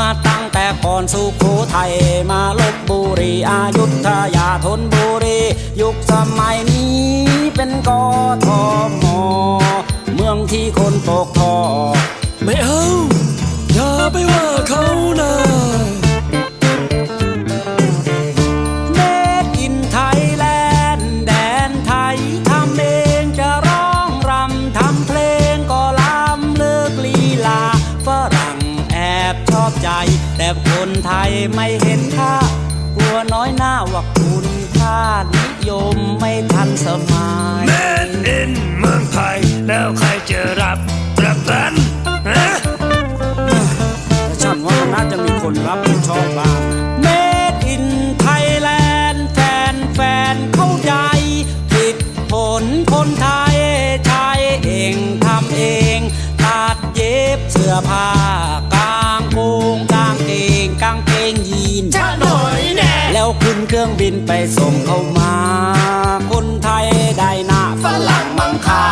มาตั้งแต่ก่อนสุโขทัยมาลบบุรีอายุทยาทนบุรี ยุคสมัยนี้เป็นกทม คนไทยไม่เห็นค่า กลัวน้อยหน้าว่าคุณค่านิยมไม่ทันสมัยแมนอินเมืองไทย แล้วใครจะรับประกันฮะแต่ฉันว่ามันน่าจะมีคนรับผิดชอบบ้าง Made in Thailand แฟนแฟนเข้าใจผิดผลคนไทยใช้เองทำเอง ตัดเย็บเสื้อผ้า รื่องบินไปส่งเขามา คนไทยได้หน้าฝรั่งมังค่า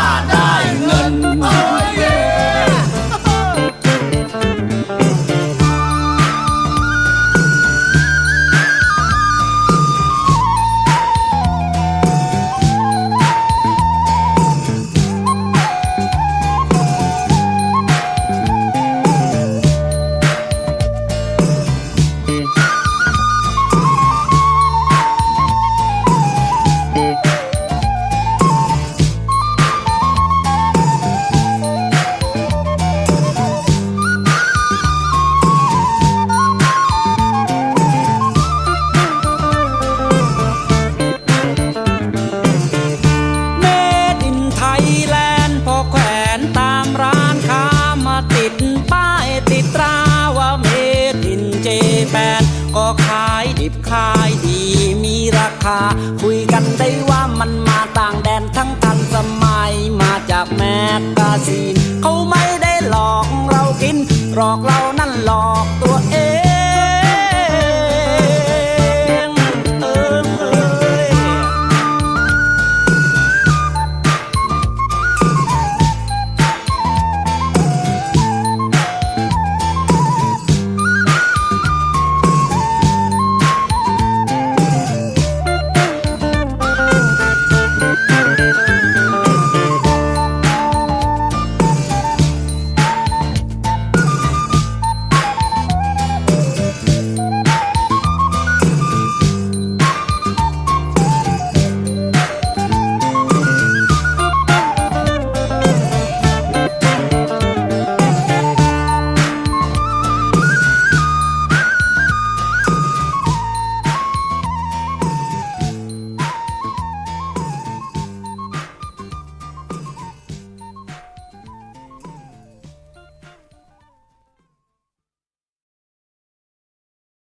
แปดก็ขายดิบขายดีมีราคา คุยกันได้ว่ามันมาต่างแดนทั้งทันสมัยมาจากแมกกาซีนเขาไม่ได้หลอกเรากินหลอกเรานั่นหลอกตัวเอง